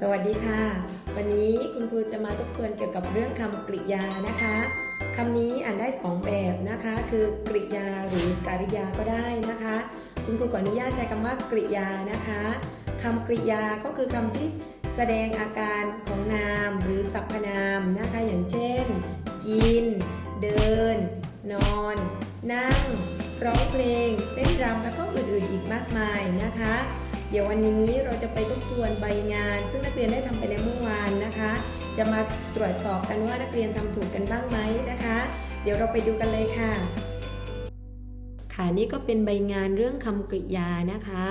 สวัสดีค่ะ วันนี้คุณครูจะมาทบทวนเกี่ยวกับเรื่องคำกริยานะคะคำนี้อ่านได้สองแบบนะคะ คือกริยาหรือกริยาก็ได้นะคะ คุณครูขออนุญาตใช้คำว่ากริยานะคะคำกริยาก็คือคำที่แสดงอาการของนามหรือสรรพนามนะคะ อย่างเช่น กิน เดิน นอน นั่ง ร้องเพลงเต้นรำแล้วก็อื่นๆอีกมากมายนะคะ เดี๋ยววันนี้เราจะไปทบทวนใบงาน ซึ่งนักเรียนได้ทำไปแล้วเมื่อวานนะคะ จะมาตรวจสอบกันว่านักเรียนทำถูกกันบ้างไหมนะคะ เดี๋ยวเราไปดูกันเลยค่ะ ค่ะนี่ก็เป็นใบงานเรื่องคำกริยานะคะ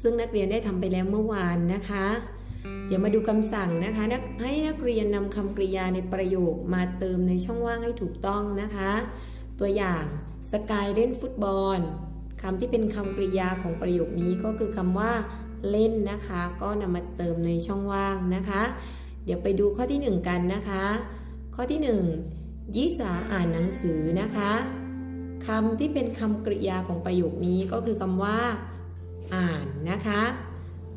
ซึ่งนักเรียนได้ทำไปแล้วเมื่อวานนะคะ เดี๋ยวมาดูคำสั่งนะคะให้นักเรียนนำคำกริยาในประโยคมาเติมในช่องว่างให้ถูกต้องนะคะ ตัวอย่างสกายเล่นฟุตบอล คำที่เป็นคำกริยาของประโยคนี้ก็คือคำว่าเล่นนะคะ ก็นำมาเติมในช่องว่างนะคะ เดี๋ยวไปดูข้อที่หนึ่งกันนะคะ ข้อที่หนึ่งยิสาอ่านหนังสือนะคะคำที่เป็นคำกริยาของประโยคนี้ก็คือคำว่า อ่านนะคะ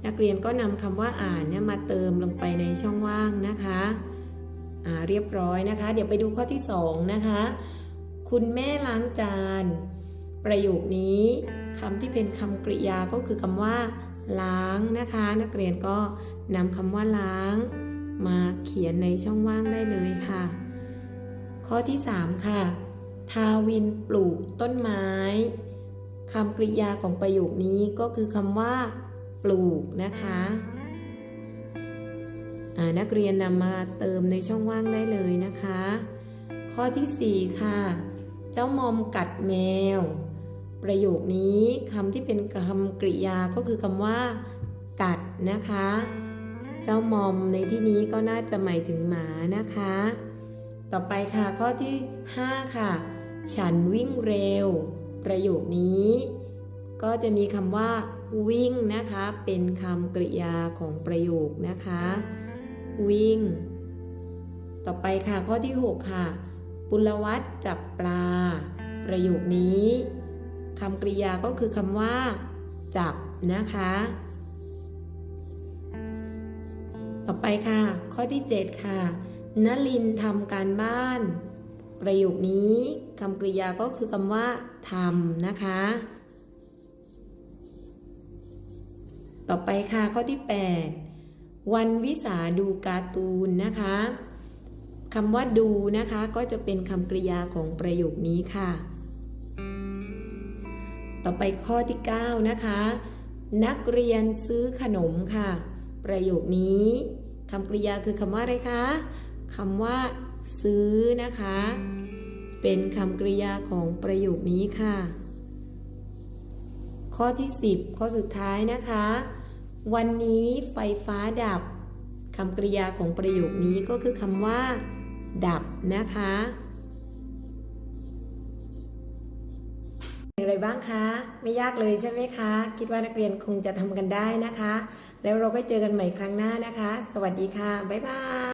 นักเรียนก็นำคำว่าอ่านเนี่ยมาเติมลงไปในช่องว่างนะคะอ่าเรียบร้อยนะคะ เดี๋ยวไปดูข้อที่สองนะคะ คุณแม่ล้างจาน ประโยคนี้คำที่เป็นคำกริยาก็คือคำว่า ล้างนะคะ นักเรียนก็นำคำว่าล้าง มาเขียนในช่องว่างได้เลยค่ะ ข้อที่ 3 ค่ะ ทาวินปลูกต้นไม้คำกริยาของประโยคนี้ก็คือคำว่า ปลูกนะคะนักเรียนนำมาเติมในช่องว่างได้เลยนะคะ ข้อที่ 4 ค่ะ เจ้ามอมกัดแมว ประโยคนี้คำที่เป็นคำกริยาก็คือคำว่า กัดนะคะ เจ้ามอมในที่นี้ก็น่าจะหมายถึงหมานะคะ ต่อไปค่ะข้อที่ 5 ค่ะ ฉันวิ่งเร็ว ประโยคนี้ ก็จะมีคำว่า วิ่งนะคะ เป็นคำกริยาของประโยคนะคะ วิ่ง ต่อไปค่ะข้อที่ 6 ค่ะ ปุลวัตจับปลา ประโยคนี้ คำกริยาก็คือคำว่า จับนะคะ ต่อไปค่ะ ข้อที่ 7 ค่ะนลินทำการบ้าน ประโยคนี้คำกริยาก็คือคำว่าทำนะคะ ต่อไปค่ะข้อที่ 8 วันวิสาดูการ์ตูนนะคะคำว่าดูนะคะก็จะเป็นคำกริยาของประโยคนี้ค่ะ ต่อไปข้อที่ 9 นะคะ นักเรียนซื้อขนมค่ะ ประโยคนี้คำกริยาคือคำว่าอะไรคะคำว่า ซื้อนะคะ เป็นคำกริยาของประโยคนี้ค่ะ ข้อที่ 10 ข้อสุดท้ายนะคะ วันนี้ไฟฟ้าดับคำกริยาของประโยคนี้ก็คือคำว่า ดับนะคะ อย่างไรบ้างคะ ไม่ยากเลยใช่ไหมคะ คิดว่านักเรียนคงจะทำกันได้นะคะ แล้วเราก็เจอกันใหม่ครั้งหน้านะคะ สวัสดีค่ะ บ๊ายบาย